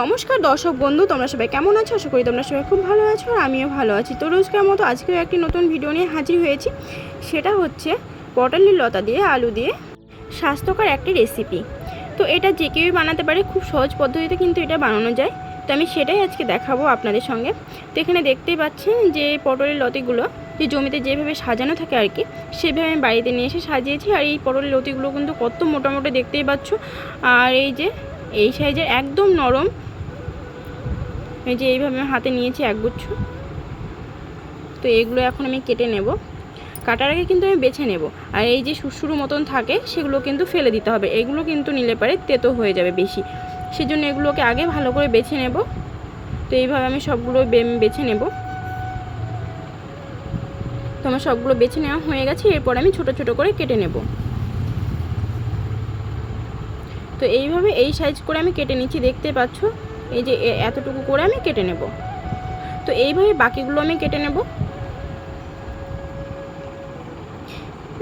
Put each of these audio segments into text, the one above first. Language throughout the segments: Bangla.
নমস্কার দর্শক বন্ধু, তোমরা সবাই কেমন আছো? আশা করি তোমরা সবাই খুব ভালো আছো আর আমিও ভালো আছি। তো রোজকার মতো আজকেও একটি নতুন ভিডিও নিয়ে হাজির হয়েছি। সেটা হচ্ছে পটলের লতা দিয়ে, আলু দিয়ে স্বাস্থ্যকর একটি রেসিপি তো এটা যে কেউই বানাতে পারে, খুব সহজ পদ্ধতিতে কিন্তু এটা বানানো যায়। তো আমি সেটাই আজকে দেখাবো আপনাদের সঙ্গে। তো এখানে দেখতেই পাচ্ছেন যে পটলের লতিগুলো, যে জমিতে যেভাবে সাজানো থাকে আর কি, সেভাবে আমি বাড়িতে নিয়ে এসে সাজিয়েছি। আর এই পটলের লতিগুলো কিন্তু কত মোটামুটি দেখতেই পাচ্ছ। আর এই যে এই সাইজের একদম নরম। এই যে এইভাবে আমি হাতে নিয়েছি একগুচ্ছ তো এগুলো এখন আমি কেটে নেব। কাটার আগে কিন্তু আমি বেছে নেব। আর এই যে শুশুরু মতন থাকে, সেগুলো কিন্তু ফেলে দিতে হবে। এগুলো কিন্তু নিলে পারে তেতো হয়ে যাবে বেশি। সেজন্য এগুলোকে আগে ভালো করে বেছে নেব। তো এইভাবে আমি সবগুলো বেছে নেব। তো আমার সবগুলো বেছে নেওয়া হয়ে গেছে। এরপর আমি ছোট ছোট করে কেটে নেব। তো এইভাবে এই সাইজ করে আমি কেটে নিচ্ছি, দেখতে পাচ্ছ? এই যে এতটুকু করে আমি কেটে নেব। তো এইভাবে বাকিগুলো আমি কেটে নেব।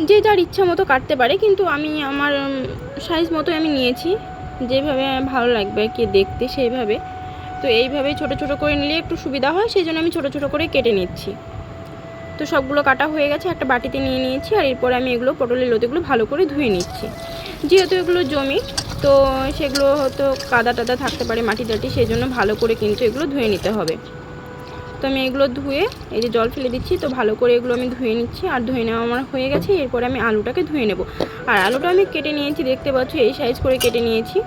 যে যার ইচ্ছা মতো কাটতে পারে, কিন্তু আমি আমার সাইজ মতো আমি নিয়েছি। যেভাবে ভালো লাগবে কি দেখতে, সেইভাবে। তো এইভাবে ছোট ছোট করে নিলে একটু সুবিধা হয় সেই জন্য আমি ছোট ছোট করে কেটে নিচ্ছি। তো সবগুলো কাটা হয়ে গেছে, একটা বাটিতে নিয়ে নিয়েছি, আর এরপরে আমি এগুলো পটলের লতিগুলো ভালো করে ধুয়ে নিচ্ছি। যেহেতু এগুলো জমি তো সেগুলো হয়তো কাদা টাদা থাকতে পারে মাটি টাটি সেই জন্য ভালো করে কিন্তু এগুলো ধুয়ে নিতে হবে। তো আমি এগুলো ধুয়ে এই যে জল ফেলে দিচ্ছি, তো ভালো করে এগুলো আমি ধুয়ে নিচ্ছি আর ধুয়ে নেওয়া আমার হয়ে গেছে। এরপরে আমি আলুটাকে ধুয়ে নেব। আর আলুটা আমি কেটে নিয়েছি, দেখতে পাচ্ছ এই সাইজ করে কেটে নিয়েছি।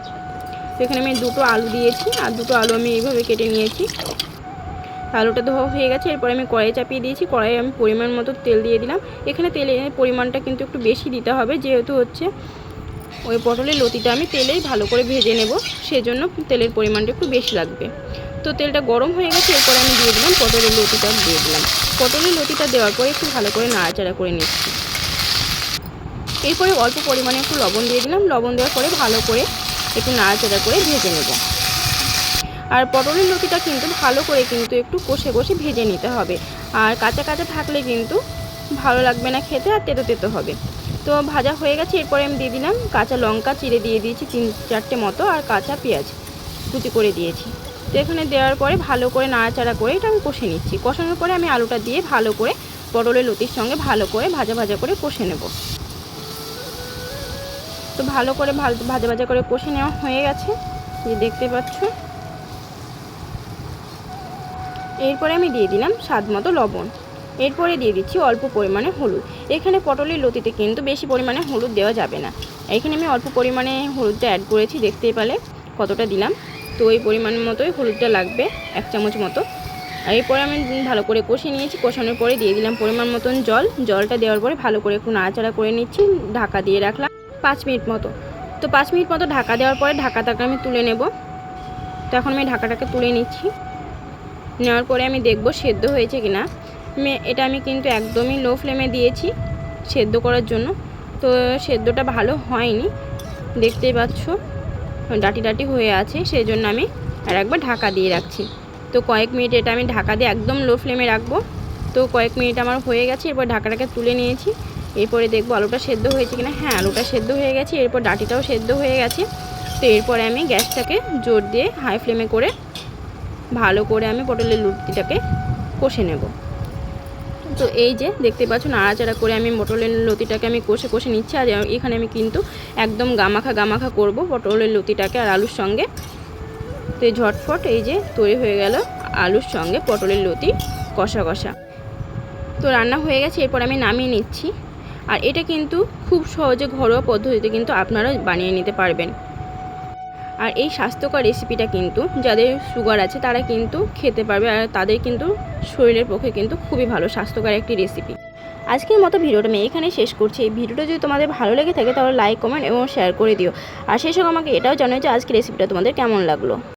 তো এখানে আমি দুটো আলু দিয়েছি, আর দুটো আলু আমি এইভাবে কেটে নিয়েছি। আলুটা ধোয়া হয়ে গেছে, এরপরে আমি কড়াই চাপিয়ে দিয়েছি। কড়াইয়ে আমি পরিমাণ মতো তেল দিয়ে দিলাম। এখানে তেলের পরিমাণটা কিন্তু একটু বেশি দিতে হবে, যেহেতু হচ্ছে ওই পটলের লতিটা আমি তেলেই ভালো করে ভেজে নেব, সেজন্য তেলের পরিমাণটা একটু বেশি লাগবে। তো তেলটা গরম হয়ে গেছে, এরপর আমি দিয়ে দিলাম পটলের লতিটা, দিয়ে দিলাম। পটলের লতিটা দেওয়ার পরে একটু ভালো করে নাড়াচাড়া করে নিচ্ছি। এরপরে অল্প পরিমাণে একটু লবণ দিয়ে দিলাম, লবণ দেওয়ার পরে ভালো করে একটু নাড়াচাড়া করে ভেজে নেব। আর পটলের লতিটা কিন্তু ভালো করে কিন্তু একটু কষে কষে ভেজে নিতে হবে। আর কাঁচা কাঁচা থাকলে কিন্তু ভালো লাগবে না খেতে আর তেতো তেতো হবে। তো ভাজা হয়ে গেছে, এরপরে আমি দিয়ে দিলাম কাঁচা লঙ্কা, চিড়ে দিয়ে দিয়েছি তিন চারটে মতো আর কাঁচা পেঁয়াজ কুচি করে দিয়েছি। তো এখানে দেওয়ার পরে ভালো করে নাড়াচাড়া করে এটা আমি কষে নিচ্ছি। কষানোর পরে আমি আলুটা দিয়ে ভালো করে পটলের লতির সঙ্গে ভালো করে ভাজা ভাজা করে কষে নেব। তো ভালো করে ভাজা ভাজা করে কষে নেওয়া হয়ে গেছে যে দেখতে পাচ্ছ। এরপরে আমি দিয়ে দিলাম স্বাদ মতো লবণ। এরপরে দিয়ে দিচ্ছি অল্প পরিমাণে হলুদ। এখানে পটলের লতিতে কিন্তু বেশি পরিমাণে হলুদ দেওয়া যাবে না। এখানে আমি অল্প পরিমাণে হলুদটা অ্যাড করেছি, দেখতেই পেলে কতটা দিলাম। তো ওই পরিমাণ মতোই হলুদটা লাগবে এক চামচ মতো। এরপরে আমি ভালো করে কষে নিয়েছি। কষানোর পরে দিয়ে দিলাম পরিমাণ মতন জল। জলটা দেওয়ার পরে ভালো করে একটু নাড়াচাড়া করে নিচ্ছি। ঢাকা দিয়ে রাখলাম পাঁচ মিনিট মতো। তো পাঁচ মিনিট মতো ঢাকা দেওয়ার পরে ঢাকাটাকে আমি তুলে নেব। তো এখন আমি ঢাকাটাকে তুলে নিচ্ছি। নেওয়ার পরে আমি দেখব সেদ্ধ হয়েছে কি না মে- এটা আমি কিন্তু একদমই লো ফ্লেমে দিয়েছি সেদ্ধ করার জন্য। তো সেদ্ধটা ভালো হয়নি, দেখতেই পাচ্ছ, ডাটি ডাটি হয়ে আছে সেই জন্য আমি আর একবার ঢাকা দিয়ে রাখছি। তো কয়েক মিনিট এটা আমি ঢাকা দিয়ে একদম লো ফ্লেমে রাখব। তো কয়েক মিনিট আমার হয়ে গেছে, এরপর ঢাকাটাকে তুলে নিয়েছি। এরপরে দেখব আলুটা সেদ্ধ হয়েছে কিনা। হ্যাঁ আলুটা সেদ্ধ হয়ে গেছে, এরপর ডাটিটাও সেদ্ধ হয়ে গেছে। তো এরপরে আমি গ্যাসটাকে জোর দিয়ে হাই ফ্লেমে করে ভালো করে আমি পটলের লুটিটাকে কষে নেব। তো এই যে দেখতে পাচ্ছ, নাড়াচাড়া করে আমি পটলের লতিটাকে আমি কষে কষে নিচ্ছি, আর এখানে আমি কিন্তু একদম গামাখা গামাখা করব পটলের লতিটাকে আর আলুর সঙ্গে। তো এই ঝটফট এই যে তৈরি হয়ে গেল আলুর সঙ্গে পটলের লতি কষা কষা। তো রান্না হয়ে গেছে, এরপর আমি নামিয়ে নিচ্ছি। আর এটা কিন্তু খুব সহজে ঘরোয়া পদ্ধতিতে কিন্তু আপনারা বানিয়ে নিতে পারবেন। আর এই স্বাস্থ্যকর রেসিপিটা কিন্তু যাদের সুগার আছে, তারা কিন্তু খেতে পারবে আর তাদের কিন্তু শরীরের পক্ষে কিন্তু খুবই ভালো, স্বাস্থ্যকর একটি রেসিপি আজকের মতো ভিডিওটা আমি এখানে শেষ করছি। এই ভিডিওটা যদি তোমাদের ভালো লেগে থাকে তাহলে লাইক কমেন্ট এবং শেয়ার করে দিও। আর সেই সঙ্গে আমাকে এটাও জানাই যে আজকের রেসিপিটা তোমাদের কেমন লাগল।